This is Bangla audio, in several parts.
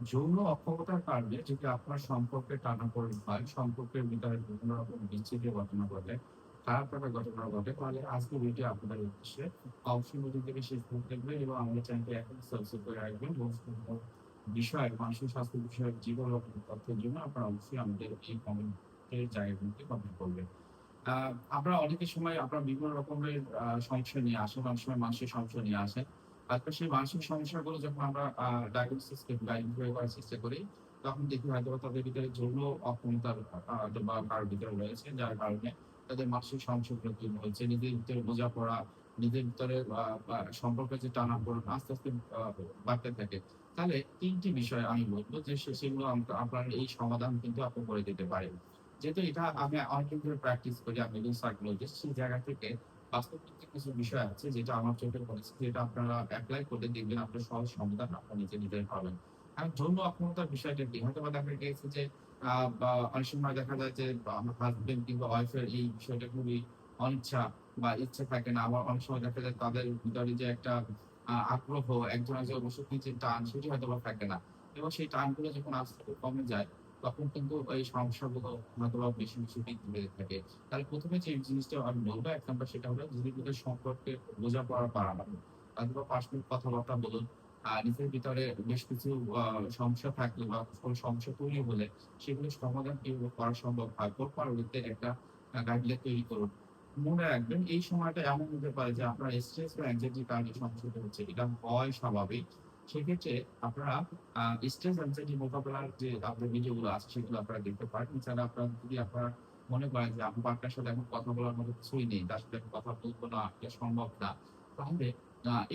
যৌন অক্ষমতার কারণে যদি আপনার সম্পর্কে টানাপোড়েন হয়, সম্পর্কের ভিতরে বিভিন্ন রকম বিচ্ছেদের ঘটনা ঘটে, খারাপ একটা ঘটনা ঘটে, তাহলে আজকে ভিডিও আপনাদের উদ্দেশ্যে অবশ্যই ভিডিও থেকে শেষ পর্যন্ত দেখবেন এবং আমাদের চ্যানেলটি এখন সাবস্ক্রাইব করে রাখবেন। বিষয়, মানসিক স্বাস্থ্য বিষয়ক জীবন তথ্যের জন্য আপনারা অবশ্যই আমাদের এই কমেন্টের জায়গাগুলোতে কমেন্ট করবেন। আমরা অনেকের সময় আমরা বিভিন্ন রকমের সমস্যা নিয়ে আসেন অনেক সময় মানসিক সমস্যা নিয়ে আসেন তারপর সেই মানসিক সমস্যাগুলো যখন আমরা ডায়াগনোসিস করার চেষ্টা করি, তখন দেখি হয়তো তাদের ভিতরে যৌন অক্ষমতার বা ভিতরে রয়েছে, যার কারণে তাদের মানসিক সমস্যাগুলো তৈরি হয়েছে নিজের ভিতরে বোঝাপড়া, নিজের ভিতরে সম্পর্কে যে টানা আস্তে আস্তে বাড়তে থাকে। তাহলে তিনটি বিষয় আমি বলব যে, সেগুলো আপনার এই সমাধান কিন্তু আপনি করে দিতে পারেন। যেহেতু এটা আমি অনেকদিন ধরে প্র্যাকটিস করি, আমি সাইকোলজিস্ট সেই জায়গা থেকে বাস্তব কিছু বিষয় আছে যেটা আমার চোখে পড়েছে, যেটা আপনারা অ্যাপ্লাই করে দেখবেন আপনার সহজ সমাধান আপনার নিজে পাবেন। অক্ষমতার বিষয়টা কি হয়তো দেখা গেছে যে অনেক সময় দেখা যায় যে আমার হাজবেন্ড কিংবা ওয়াইফের এই বিষয়টা খুবই অনিচ্ছা বা ইচ্ছা থাকে না। আবার অনেক সময় দেখা যায় তাদের ভিতরে যে একটা আগ্রহ একজন একজন অবশ্য যে টান, সেটি হয়তো বা থাকে না। এবং সেই টানগুলো যখন আস্তে কমে যায় তখন কিন্তু এই সমস্যাগুলো হয়তো বা বেশি বেশি বৃদ্ধি থাকে। তাহলে প্রথমে যে জিনিসটা আমি বলব, এক নম্বর সেটা হলো নিজের ভিতরে সম্পর্কে বোঝাপড়া বাড়ানো অথবা পার্সোনাল কথাবার্তা বলুন। নিজের ভিতরে বেশ কিছু সমস্যা থাকলে বা কোনো সমস্যা তৈরি হলে সেগুলো সমাধান কীভাবে করা সম্ভব হয় পর পরবর্তীতে একটা গাইডলাইন তৈরি করুন। মনে রাখবেন, এই সময়টা এমন হতে পারে যে আপনার স্ট্রেস বা অ্যাংজাইটির কারণে সমস্যাটা হচ্ছে। এটা হয় স্বাভাবিক। সেক্ষেত্রে আপনারা স্ট্রেস মোকাবেলার যে আপনার ভিডিওগুলো আছে, সেগুলো আপনারা দেখতে পারেন। আপনারা যদি আপনারা মনে করেন যে আমার পার্টনার সাথে এখন কথা বলার মতো কিছুই নেই, তার সাথে কথা বলব না, এটা সম্ভব না, তাহলে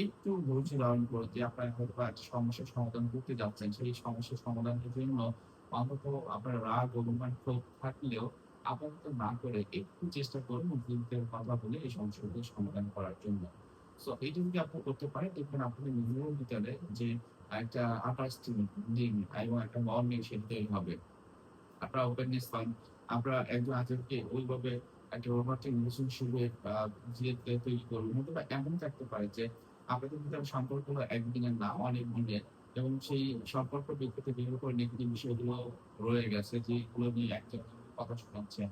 একটু ধৈর্য ধারণ করে যে আপনার হয়তো একটা সমস্যার সমাধান করতে যাচ্ছেন, সেই সমস্যার সমাধানের জন্য অন্তত আপনার রাগ, অভিমান ক্ষোভ থাকলেও আপাতত না করে একটু চেষ্টা করুন উদ্ভিদের কথা বলে এই সমস্যাগুলো সমাধান করার জন্য। সো এইটা যদি আপনি করতে পারেন, দেখবেন আপনি নিজের ভিতরে যে একটা আন্ডারস্ট্যান্ডিং এবং একটা বন্ডিং সেটা তৈরি হবে। আপনারা ওপেননেস পান আপনারা একজন আরেকজনকে ওইভাবে একটা রোমান্টিক রিলেশনশিপে যে তৈরি হয়তো বা এমন থাকতে পারে যে, আপনাদের ভিতরে সম্পর্ক একদিনের না, অনেক দিনের এবং সেই সম্পর্ক ব্যক্তিতে বিভিন্ন করে নেগেটিভ বিষয়গুলো রয়ে গেছে, যেগুলো নিয়ে একজন কথা শোনাচ্ছে।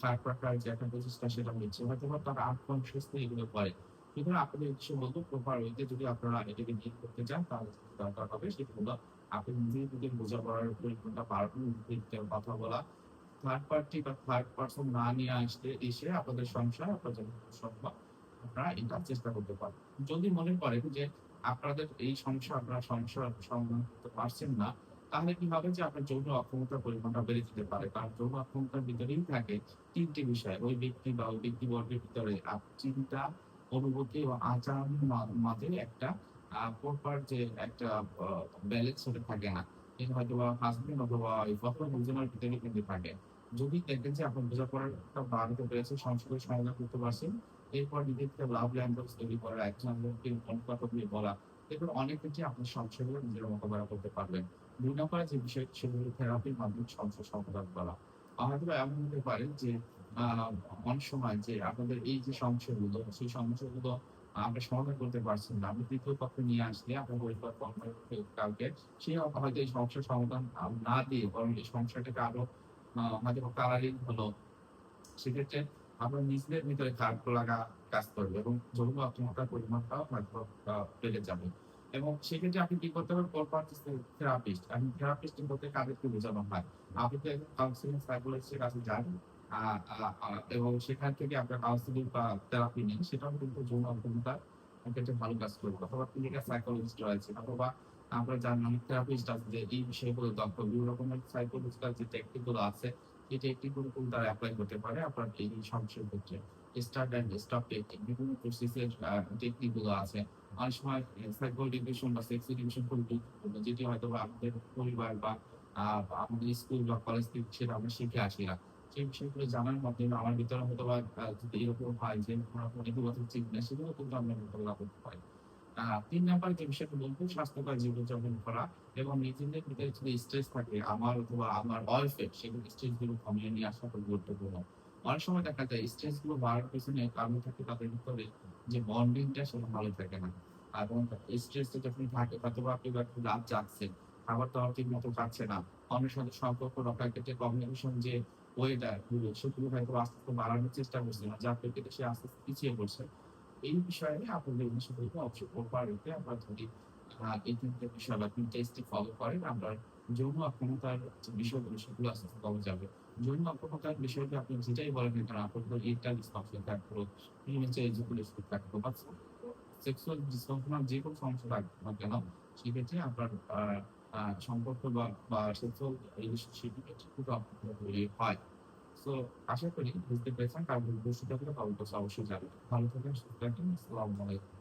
খারাপ প্রকার যে একটা প্রচেষ্টা সেটা হচ্ছে হয়তো বা তারা আনকনসিয়াসলি এগুলো করে। সুতরাং আপনাদের উদ্দেশ্য বলব প্রপার ওয়েতে যদি আপনারা এটাকে ডিল করতে চান, তাহলে দরকার হবে। সেটা হলো, আপনি নিজের দিকে বোঝাপড়ার পরিপূর্ণতা পারবেন নিজের কথা বলা থার্ড পার্টি বা থার্ড পার্সন না নিয়ে আসতে, এসে আপনাদের সংসার আপনাদের সম্ভব, আপনারা এটা চেষ্টা করতে পারেন। যদি মনে করেন যে আপনাদের এই সমস্যা আপনারা সমস্যার সমাধান করতে পারছেন না, তাহলে কি হবে যে আপনার যৌন অক্ষমতার পরিমাণটা বেড়ে যেতে পারে। কারণ যৌন অক্ষমতার ভিতরেই থাকে তিনটি বিষয়। ওই ব্যক্তি বা ওই ব্যক্তিবর্গের ভিতরে আপ- চিন্তা অনুভূতি এবং আচরণের মা- মাঝে একটা প্রপার যে একটা ব্যালেন্স সেটা থাকে না। এটা হয়তো বা হাজবেন্ড অথবা ওয়াইফ দুজনের ভিতরে কিন্তু থাকে। যদি দেখেন যে আপনার বোঝাপড়াটা বাড়াতে পেরেছে সংসারের সমাধান করতে পারছেন, এরপর নিজের থেকে লাভ ল্যাঙ্গুয়েজ তৈরি করা একজন আরেকজনকে অনেক কথা দিয়ে বলা, এরপর অনেক ক্ষেত্রে আপনার সমস্যাগুলো নিজের মোকাবেলা করতে পারবেন। দুই নম্বরে যে বিষয়, সেগুলো থেরাপির মাধ্যমে সমস্যার সমাধান করা। হয়তো এমন হতে পারে যে অনেক সময় যে আপনাদের এই যে সমস্যাগুলো, সেই সমস্যাগুলো আমরা সমাধান করতে পারছেন না। আপনি তৃতীয় পক্ষে নিয়ে আসলে আপনার পরিবার কাউকে সে হয়তো এই সমস্যার সমাধান না দিয়ে বরং এই সমস্যাটাকে আরও হয়তো কালারিং হলো। সেক্ষেত্রে আপনার নিজেদের ভিতরে খারাপ লাগা কাজ করবে এবং যৌন অক্ষমতার পরিমাণটাও হয়তো বেড়ে যাবে। এবং সেক্ষেত্রে আপনি কি করতে পারেন? পরপর থেরাপিস্ট এখন থেরাপিস্ট বলতে কাদেরকে বোঝানো হয়। আপনি তো কাউন্সিলিং সাইকোলজিস্টের কাছে যান। এবং সেখান থেকে আপনার কাউন্সিলিং বা থেরাপি নেন সেটাও কিন্তু যৌন ভালো কাজ করবে অথবা ক্লিনিক্যাল সাইকোলজিস্ট রয়েছে, অথবা আমরা জানি অনেক থেরাপিস্ট আছে যে এই বিষয়গুলো দক্ষ বিভিন্ন রকমের সাইকোলজিক্যাল যে টেকনিকগুলো আছে, এই টেকনিকগুলো কিন্তু তারা অ্যাপ্লাই করতে পারে আপনার এই ক্ষেত্রে। স্টার্ট অ্যান্ড স্টপ টেকনিক বিভিন্ন প্রসেসের টেকনিকগুলো আছে। অনেক সময় সাইকোল ডিভিশন বা সেক্স ডিভিশন খুব গুরুত্বপূর্ণ, যেটি হয়তো বা আমাদের পরিবার বা আমাদের স্কুল বা কলেজ থেকে সেটা আমরা শিখে আসি না। সেই বিষয়গুলো জানার মাধ্যমে আমার ভিতরে হয়তো বা যদি এরকম হয় যে নেতিবাচক চিন্তা সেগুলো কিন্তু আমরা মোকাবিলা করতে পারি তিন নাম্বার যে বিষয়টা বলব, স্বাস্থ্যকর জীবনযাপন করা এবং নিজেদের ভিতরে যদি স্ট্রেস থাকে, আমার অথবা আমার ওয়াইফের সেগুলো স্ট্রেসগুলো কমিয়ে নিয়ে আসা খুব গুরুত্বপূর্ণ। অনেক সময় দেখা যায় স্ট্রেসগুলো বাড়ার কারণ থাকে তাদের ভিতরে যে বন্ডিংটা সেটা ভালো থাকে না। এবং যখন থাকে হয়তো বা আপনি একটু রাত খাবার ঠিক মতো খাচ্ছে না, অন্যের সাথে সম্পর্ক রক্ষার ক্ষেত্রে কমিউনিকেশন যে ওয়েদারগুলো সেগুলো হয়তো আস্তে আস্তে বাড়ানোর চেষ্টা করছে না, যার প্রেক্ষিতে সে আস্তে আস্তে পিছিয়ে পড়ছে। এই বিষয়ে আপনাদের বিষয়গুলো অবশ্যই ওপার রেখে আমরা যদি এই তিনটে বিষয় বা তিনটে স্টেপ ফলো করেন, আমরা যৌন অক্ষমতার বিষয়গুলো, সেগুলো আস্তে আস্তে কমে যাবে। যৌন অক্ষমতার বিষয়টা আপনি যেটাই বলেন না কেন, আপনার ইন্টার ডিসফাংশন থাকল প্রিমেচার এজুকুলেশন থাকল বা সেক্সুয়াল ডিসফাংশনাল যে কোনো সমস্যা থাকবে না কেন, সেক্ষেত্রে আপনার সম্পর্ক বা খুব হয় সো আশা করি বুঝতে পেরেছেন, কারণ বুঝতে থাকলে অবশ্যই যাবে ভালো থাকেন সুস্থ থাকেন আসসালামু আলাইকুম।